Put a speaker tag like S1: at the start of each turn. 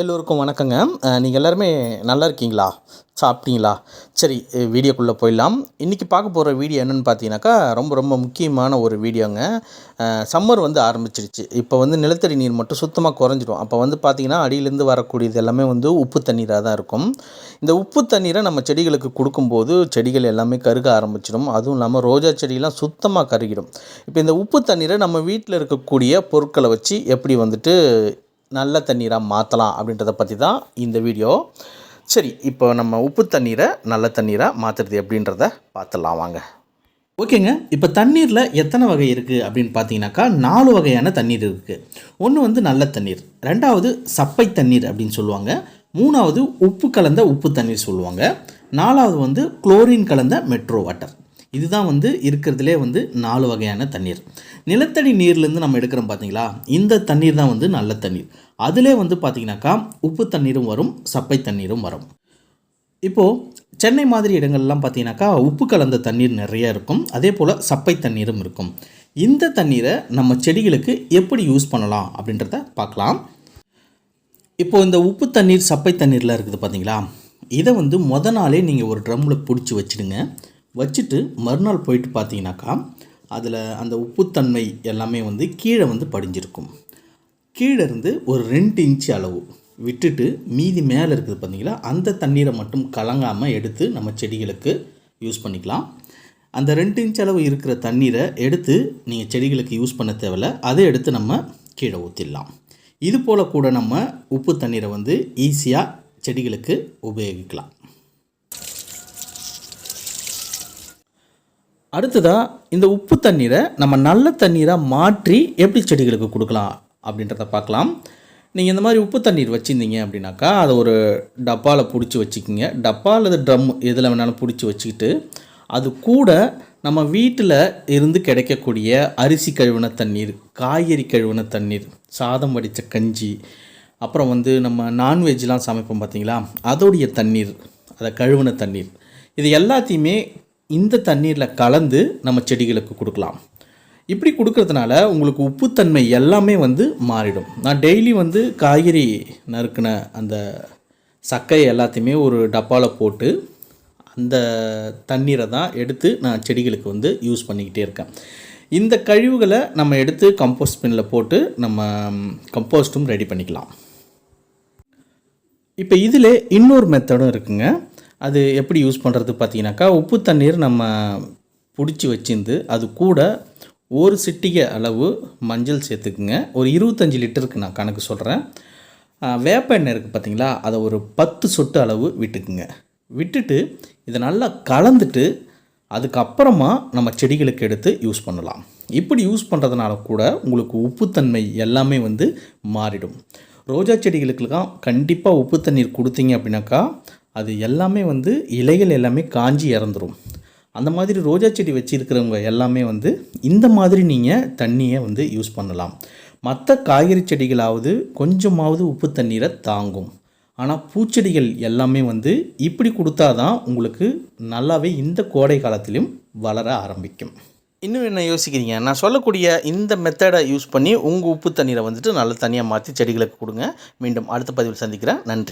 S1: எல்லோருக்கும் வணக்கங்க. நீங்கள் எல்லாருமே நல்லா இருக்கீங்களா? சாப்பிட்டீங்களா? சரி வீடியோக்குள்ளே போயிடலாம். இன்றைக்கி பார்க்க போகிற வீடியோ என்னென்னு பார்த்தீங்கன்னாக்கா ரொம்ப ரொம்ப முக்கியமான ஒரு வீடியோங்க. சம்மர் வந்து ஆரம்பிச்சிருச்சு. இப்போ வந்து நிலத்தடி நீர் மட்டும் சுத்தமாக குறைஞ்சிடும் அப்போ வந்து பார்த்திங்கன்னா அடியிலேருந்து வரக்கூடியது எல்லாமே வந்து உப்பு தண்ணீராக தான் இருக்கும். இந்த உப்பு தண்ணீரை நம்ம செடிகளுக்கு கொடுக்கும்போது செடிகள் எல்லாமே கருக ஆரம்பிச்சிடும் அதுவும் இல்லாமல் ரோஜா செடியெலாம் சுத்தமாக கருகிடும். இப்போ இந்த உப்பு தண்ணீரை நம்ம வீட்டில் இருக்கக்கூடிய பொருட்களை வச்சு எப்படி வந்துட்டு நல்ல தண்ணீராக மாற்றலாம் அப்படின்றத பற்றி தான் இந்த வீடியோ. சரி இப்போ நம்ம உப்பு தண்ணீரை நல்ல தண்ணீராக மாற்றுறது எப்படின்றத பார்த்துடலாம் வாங்க. ஓகேங்க இப்போ தண்ணீரில் எத்தனை வகை இருக்குது அப்படின்னு பார்த்தீங்கன்னாக்கா நாலு வகையான தண்ணீர் இருக்குது ஒன்று வந்து நல்ல தண்ணீர் ரெண்டாவது சப்பை தண்ணீர் அப்படின்னு சொல்லுவாங்க மூணாவது உப்பு கலந்த உப்பு தண்ணீர் சொல்லுவாங்க நாலாவது வந்து குளோரின் கலந்த மெட்ரோ வாட்டர். இதுதான் வந்து இருக்கிறதுலே வந்து நாலு வகையான தண்ணீர். நிலத்தடி நீர்லேருந்து நம்ம எடுக்கிறோம் பார்த்தீங்களா இந்த தண்ணீர் தான் வந்து நல்ல தண்ணீர். அதிலே வந்து பார்த்திங்கனாக்கா உப்பு தண்ணீரும் வரும் சப்பை தண்ணீரும் வரும். இப்போது சென்னை மாதிரி இடங்கள்லாம் பார்த்தீங்கன்னாக்கா உப்பு கலந்த தண்ணீர் நிறைய இருக்கும். அதே போல் சப்பை தண்ணீரும் இருக்கும். இந்த தண்ணீரை நம்ம செடிகளுக்கு எப்படி யூஸ் பண்ணலாம் அப்படின்றத பார்க்கலாம். இப்போது இந்த உப்பு தண்ணீர் சப்பை தண்ணீரில் இருக்குது பார்த்தீங்களா இதை வந்து மொதல் நாளே நீங்கள் ஒரு ட்ரம்மில் பிடிச்சி வச்சுடுங்க. வச்சுட்டு மறுநாள் போயிட்டு பார்த்தீங்கன்னாக்கா அதில் அந்த உப்புத்தன்மை எல்லாமே வந்து கீழே வந்து படிஞ்சிருக்கும். கீழே இருந்து ஒரு ரெண்டு இன்ச்சு அளவு விட்டுட்டு மீதி மேலே இருக்குது பார்த்தீங்களா அந்த தண்ணீரை மட்டும் கலங்காமல் எடுத்து நம்ம செடிகளுக்கு யூஸ் பண்ணிக்கலாம். அந்த ரெண்டு இன்ச் அளவு இருக்கிற தண்ணீரை எடுத்து நீங்கள் செடிகளுக்கு யூஸ் பண்ண தேவையில்ல அதை எடுத்து நம்ம கீழே ஊற்றிடலாம் இது போல் கூட நம்ம உப்பு தண்ணீரை வந்து ஈஸியாக செடிகளுக்கு உபயோகிக்கலாம். அடுத்ததாக இந்த உப்பு தண்ணீரை நம்ம நல்ல தண்ணீராக மாற்றி எப்படி செடிகளுக்கு கொடுக்கலாம் அப்படின்றத பார்க்கலாம். நீங்கள் இந்த மாதிரி உப்பு தண்ணீர் வச்சுருந்தீங்க அப்படின்னாக்கா அதை ஒரு டப்பாவில் பிடிச்சி வச்சுக்கிங்க. டப்பா அல்லது ட்ரம் எதில் வேணாலும் பிடிச்சி வச்சுக்கிட்டு அது கூட நம்ம வீட்டில் இருந்து கிடைக்கக்கூடிய அரிசி கழுவின தண்ணீர் காய்கறி கழுவின தண்ணீர் சாதம் வடித்த கஞ்சி அப்புறம் வந்து நம்ம நான்வெஜ்லாம் சமைப்போம் பார்த்தீங்களா? அதோடைய தண்ணீர் அதை கழுவின தண்ணீர் இது எல்லாத்தையுமே இந்த தண்ணீரில் கலந்து நம்ம செடிகளுக்கு கொடுக்கலாம். இப்படி கொடுக்கறதுனால உங்களுக்கு உப்புத்தன்மை எல்லாமே வந்து மாறிடும். நான் டெய்லி வந்து காய்கறி நறுக்கின அந்த சக்கையை எல்லாத்தையுமே ஒரு டப்பாவில் போட்டு அந்த தண்ணீரை தான் எடுத்து நான் செடிகளுக்கு வந்து யூஸ் பண்ணிக்கிட்டே இருக்கேன். இந்த கழிவுகளை நம்ம எடுத்து கம்போஸ்ட் பின்னில் போட்டு நம்ம கம்போஸ்ட்டும் ரெடி பண்ணிக்கலாம். இப்போ இதில் இன்னொரு மெத்தடும் இருக்குங்க. அது எப்படி யூஸ் பண்ணுறது பார்த்தீங்கன்னாக்கா உப்பு தண்ணீர் நம்ம பிடிச்சி வச்சிருந்து அது கூட ஒரு சிட்டிகை அளவு மஞ்சள் சேர்த்துக்குங்க. ஒரு இருபத்தஞ்சி லிட்டருக்கு நான் கணக்கு சொல்கிறேன் வேப்ப எண்ணெய் இருக்குது பார்த்தீங்களா அதை ஒரு பத்து சொட்டு அளவு விட்டுக்குங்க. விட்டுட்டு இதை நல்லா கலந்துட்டு அதுக்கப்புறமா நம்ம செடிகளுக்கு எடுத்து யூஸ் பண்ணலாம். இப்படி யூஸ் பண்ணுறதுனால கூட உங்களுக்கு உப்புத்தன்மை எல்லாமே வந்து மாறிடும். ரோஜா செடிகளுக்கெல்லாம் கண்டிப்பாக உப்பு தண்ணீர் கொடுத்தீங்க அப்படின்னாக்கா அது எல்லாமே வந்து இலைகள் எல்லாமே காஞ்சி இறந்துடும் அந்த மாதிரி ரோஜா செடி வச்சுருக்கிறவங்க எல்லாமே வந்து இந்த மாதிரி நீங்கள் தண்ணியை வந்து யூஸ் பண்ணலாம். மற்ற காய்கறி செடிகளாவது கொஞ்சமாவது உப்பு தண்ணீரை தாங்கும். ஆனால் பூச்செடிகள் எல்லாமே வந்து இப்படி கொடுத்தா தான் உங்களுக்கு நல்லாவே இந்த கோடை காலத்திலும் வளர ஆரம்பிக்கும். இன்னும் என்ன யோசிக்கிறீங்க? நான் சொல்லக்கூடிய இந்த மெத்தடை யூஸ் பண்ணி உங்கள் உப்பு தண்ணீரை வந்துட்டு நல்ல தனியாக மாற்றி செடிகளுக்கு கொடுங்க. மீண்டும் அடுத்த பதிவில் சந்திக்கிறேன். நன்றி.